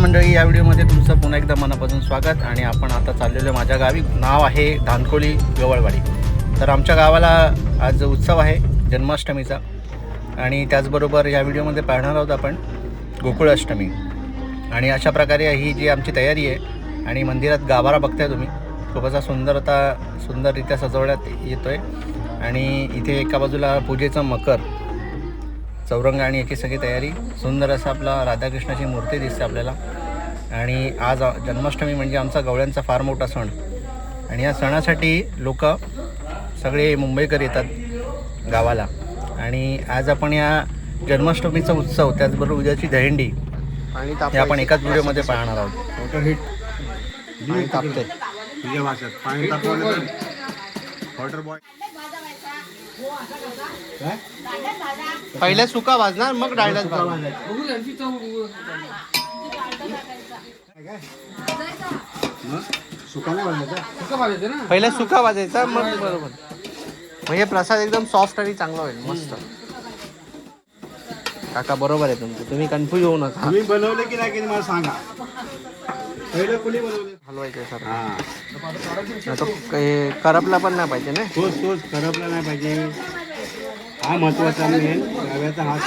मंडळी या व्हिडिओमध्ये तुमचं पुन्हा एकदा मनापासून स्वागत आणि आपण आता चाललेलो माझ्या गावी. नाव आहे धानकोली गवळवाडी तर आमच्या गावाला आज उत्सव आहे जन्माष्टमीचा आणि त्याचबरोबर या व्हिडिओमध्ये पाहणार आहोत आपण गोकुळाष्टमी. आणि अशा प्रकारे ही जी आमची तयारी आहे आणि मंदिरात गाभारा बघताय तुम्ही खूप असा सुंदरता सुंदररित्या सजवण्यात येतो आहे आणि इथे एका बाजूला पूजेचं मकर चौरंग आणि याची सगळी तयारी. सुंदर असा आपला राधाकृष्णाची मूर्ती दिसते आपल्याला. आणि आज जन्माष्टमी म्हणजे आमचा गवळ्यांचा फार मोठा सण. आणि या सणासाठी लोक सगळे मुंबईकर येतात गावाला. आणि आज आपण या जन्माष्टमीचा उत्सव त्याचबरोबर उद्याची दहींडी आणि हे आपण एकाच व्हिडिओमध्ये पाहणार आहोत. हिट. तापते. पाणी वॉटर बॉय पहिले सुका भाजणार मग का पहिले सुका भाजायचा. मग? बरोबर. म्हणजे प्रसाद एकदम सॉफ्ट आणि चांगला होईल मस्त. काका बरोबर आहे तुमचं. तुम्ही कन्फ्यूज होऊ नका. तुम्ही बनवले की नाही की मला सांगा. हलवायचं सर हा. करपला पण नाही पाहिजे ना? तोच तोच करपला नाही पाहिजे. हा महत्त्वाचा मेन रव्याचा हात.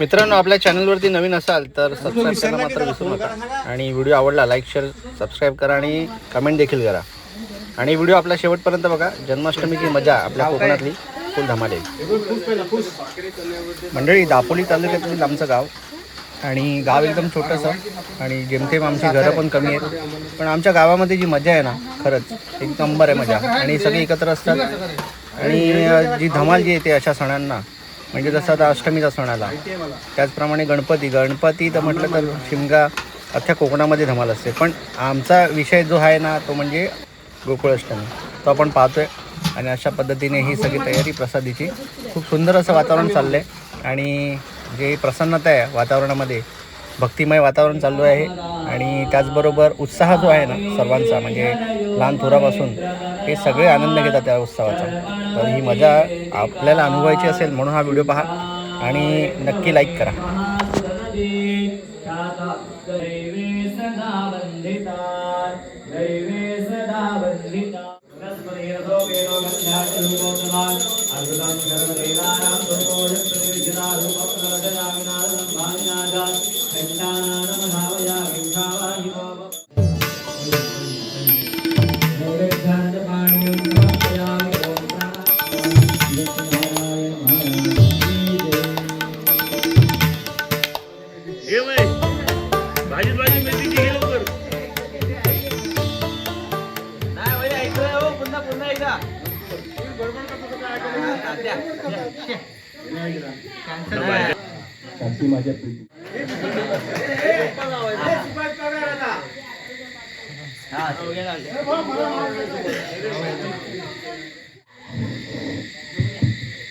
मित्रांनो आपल्या चॅनलवरती नवीन असाल तर सबस्क्राईब करायला मात्र विसरू नका. आणि व्हिडिओ आवडला लाईक शेअर सबस्क्राईब करा आणि कमेंट देखील करा. आणि व्हिडिओ आपला शेवटपर्यंत बघा. जन्माष्टमीची मजा आपल्या कोकणातली फुल धमाल येईल मंडळी दापोली तालुक्यातील आमचं गाव. आणि गाव एकदम छोटंसं आणि जेमतेम आमची घरं पण कमी आहेत. पण आमच्या गावामध्ये जी मजा आहे ना खरंच एक नंबर आहे मजा. आणि सगळे एकत्र असतात. आणि जी धमाल जी येते अशा सणांना म्हणजे जसं आता अष्टमीचा सण आला त्याचप्रमाणे गणपती. गणपती तर म्हटलं तर शिमगा अख्ख्या कोकणामध्ये धमाल असते. पण आमचा विषय जो आहे ना तो म्हणजे गोकुळाष्टमी. तो आपण पाहतोय. आणि अशा पद्धतीने ही सगळी तयारी प्रसादीची. खूप सुंदर असं वातावरण चाललं आहे आणि जे प्रसन्नता आहे वातावरणामध्ये. भक्तिमय वातावरण चालू आहे आणि त्याचबरोबर उत्साह जो आहे ना सर्वांचा म्हणजे लहान थोरापासून हे सगळे आनंद घेतात त्या उत्सवाचा. तर ही मजा आपल्याला अनुभवायची असेल म्हणून हा व्हिडिओ पहा आणि नक्की लाईक करा. Shanti.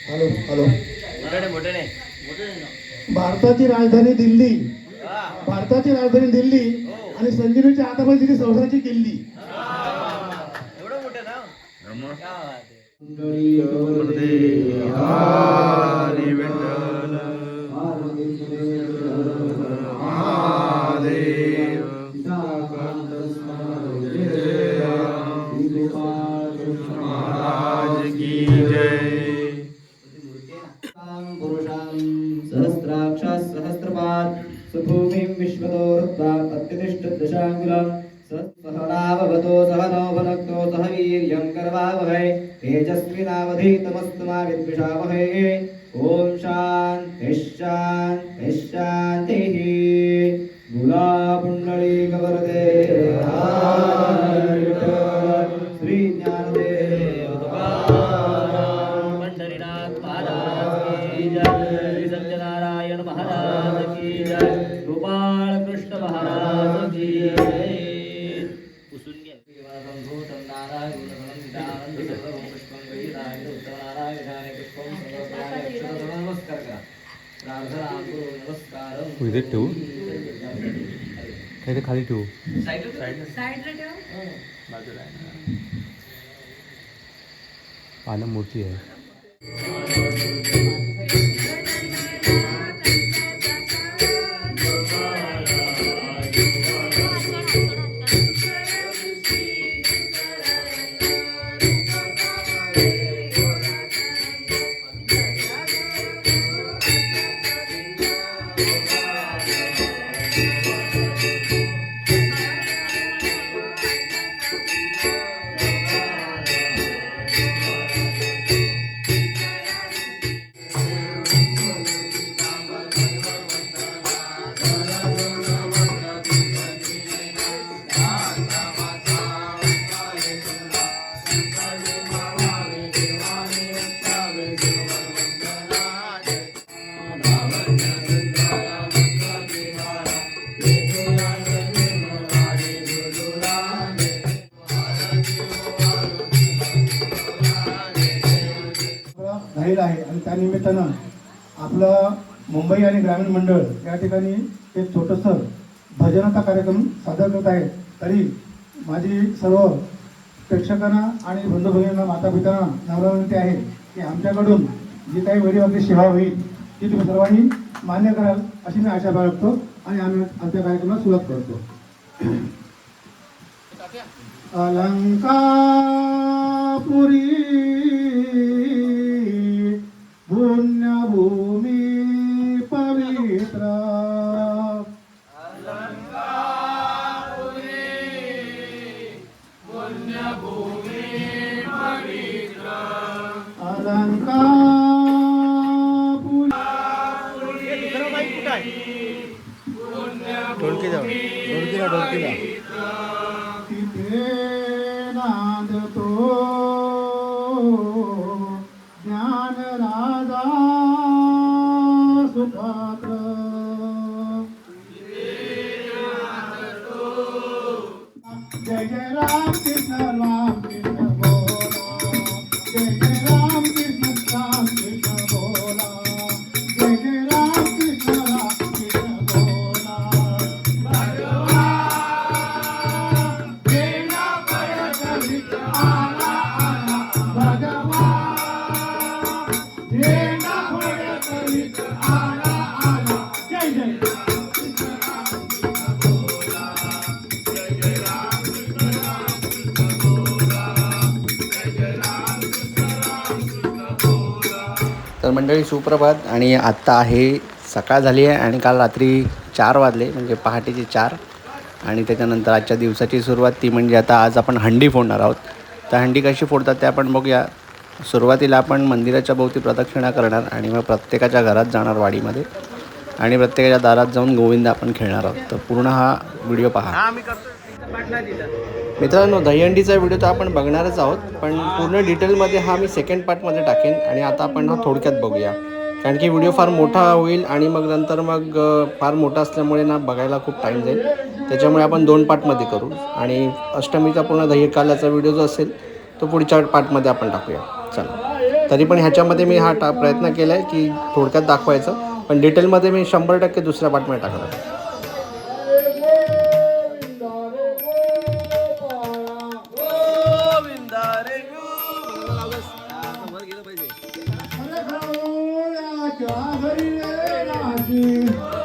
Hello hello. भारताची राजधानी दिल्ली. भारताची राजधानी दिल्ली आणि संजीवनीच्या हातामध्ये दिली संसाराची किल्ली. सहस्राक्ष नमस्कार ठेवू हे खाली ठेवू. पानं मोठी आहे. निमित्तानं आपलं मुंबई आणि ग्रामीण मंडळ या ठिकाणी एक छोटंसं भजनाचा कार्यक्रम सादर करत आहे. तरी माझी सर्व प्रेक्षकांना आणि बंधू भगिनींना माता पितांना नम्र विनंती आहे की आमच्याकडून जी काही वेळीवाकडी सेवा होईल ती तुम्ही सर्वांनी मान्य कराल अशी मी आशा बाळगतो आणि आम्ही आमच्या कार्यक्रमाला सुरुवात करतो. अलंकापुरी अलंकापुरी जय जय राम कृष्ण राम तर मंडळी सुप्रभात. आणि आत्ता आहे सकाळ झाली आहे आणि काल रात्री चार वाजले म्हणजे पहाटेचे चार. आणि त्याच्यानंतर आजच्या दिवसाची सुरुवात ती म्हणजे आता आज आपण हंडी फोडणार आहोत. तर हंडी कशी फोडतात ते आपण बघूया. सुरुवातीला आपण मंदिराच्या भोवती प्रदक्षिणा करणार आणि मग प्रत्येकाच्या घरात जाणार वाडीमध्ये. आणि प्रत्येकाच्या दारात जाऊन गोविंद आपण खेळणार आहोत. तर पूर्ण हा व्हिडिओ पहा. मित्रांनो दहीहंडीचा व्हिडिओ तर आपण बघणारच आहोत पण पूर्ण डिटेलमध्ये हा मी सेकंड पार्टमध्ये टाकेन आणि आता आपण हा थोडक्यात बघूया. कारण की व्हिडिओ फार मोठा होईल आणि मग नंतर मग फार मोठा असल्यामुळे ना बघायला खूप टाईम जाईल. त्याच्यामुळे आपण दोन पार्टमध्ये करू आणि अष्टमीचा पूर्ण दहीकालाचा व्हिडिओ जो असेल तो पुढच्या पार्टमध्ये आपण टाकूया. चला. तरी पण ह्याच्यामध्ये मी हा टा प्रयत्न केला आहे की थोडक्यात दाखवायचं पण डिटेलमध्ये मी शंभर टक्के दुसऱ्या पार्टमध्ये टाकणार 啊哈伊呀亚那西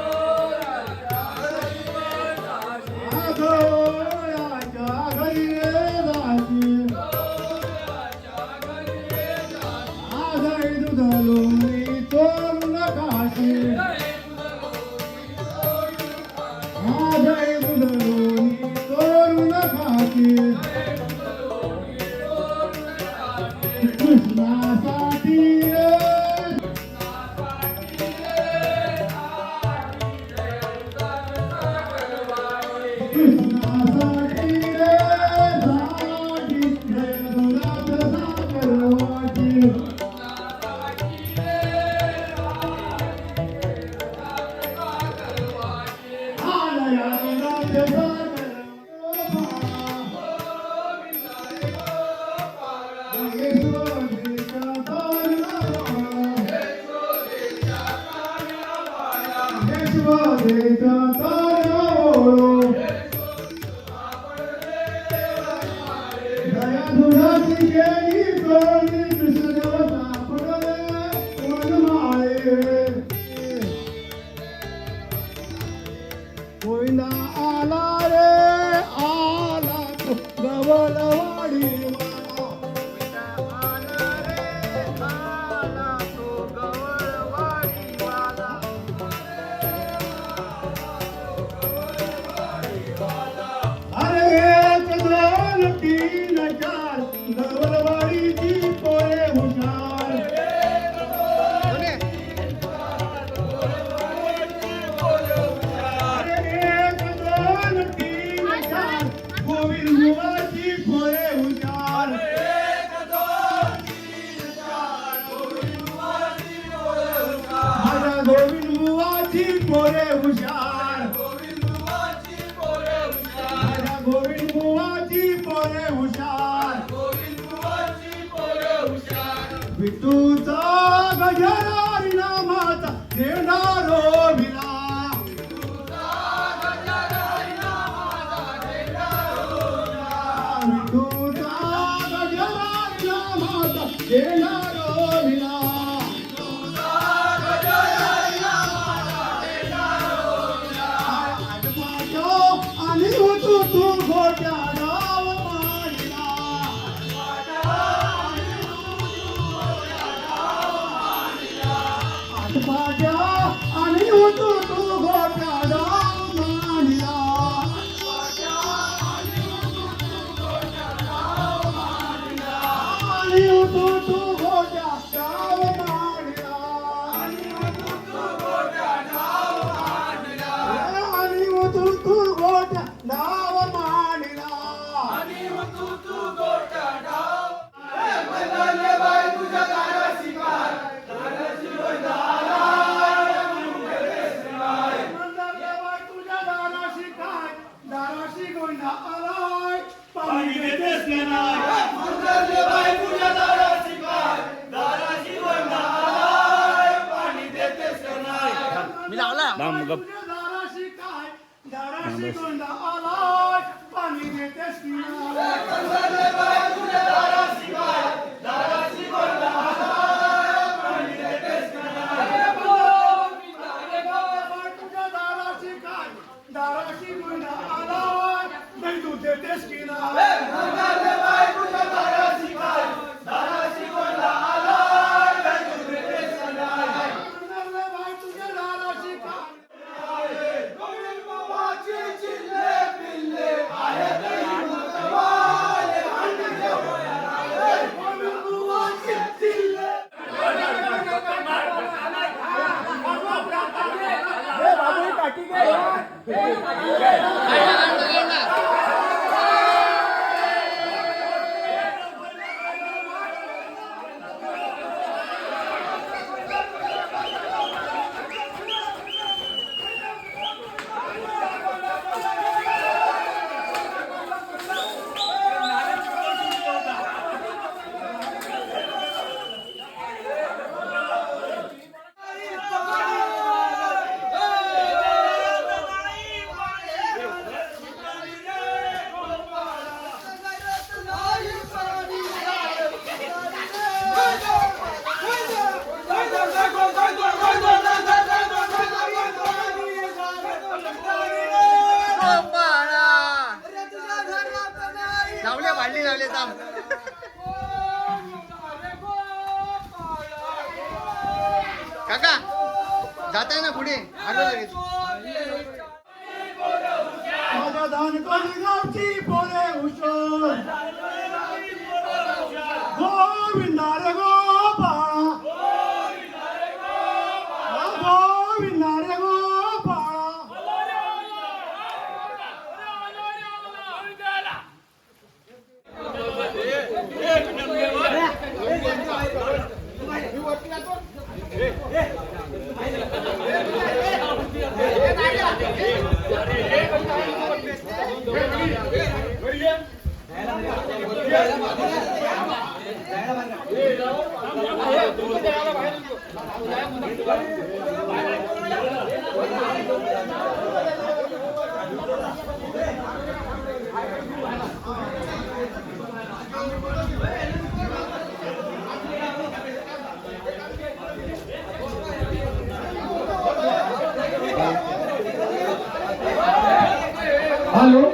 विठूचा गजरारी नामाचा माझ्या आणि होतो तू. नाही गोविंदा Hello.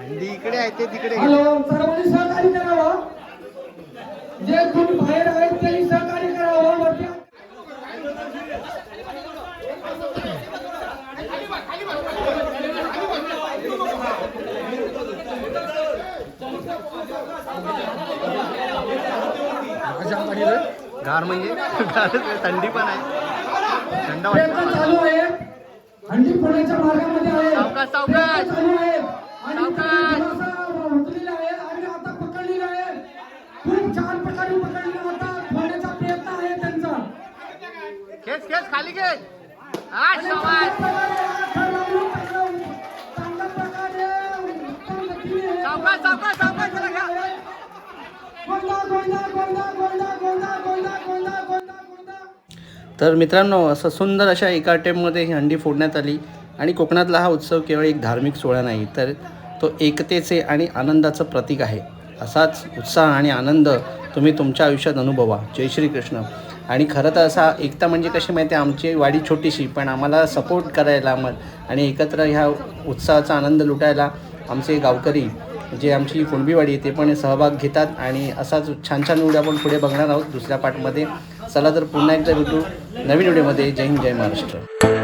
हंडी इकडे आहे ते तिकडे हॅलो सर्वांनी सहकार्य करावं. जे कोणी बाहेर आहेत त्यांनी सहकार्य करावं. गार म्हणजे थंडी पण आहे. थंड वाटतं. चालू आहेत हंडी फोडण्याच्या मार्गामध्ये आहे. सावकाश, सावकाश. चालू आहेत तर मित्रांनो असं सुंदर अशा एका टेममध्ये ही हंडी फोडण्यात आली आणि कोकणातला हा उत्सव केवळ एक धार्मिक सोहळा नाही तर तो एकतेचे आणि आनंदाचं प्रतीक आहे. असाच उत्साह आणि आनंद तुम्ही तुमच्या आयुष्यात अनुभवा. जय श्री कृष्ण आणि खरं तर असा एकता म्हणजे कशी माहिती आहे आमची वाडी छोटीशी पण आम्हाला सपोर्ट करायला मग आणि एकत्र ह्या उत्साहाचा आनंद लुटायला आमचे गावकरी जे आमची कुणबीवाडी आहे ते पण सहभाग घेतात आणि असाच छान छान व्हिडिओ आपण पुढे बघणार आहोत दुसऱ्या पार्टमध्ये चला तर पुन्हा एकदा भेटू नवीन व्हिडिओमध्ये. जय हिंद जय महाराष्ट्र.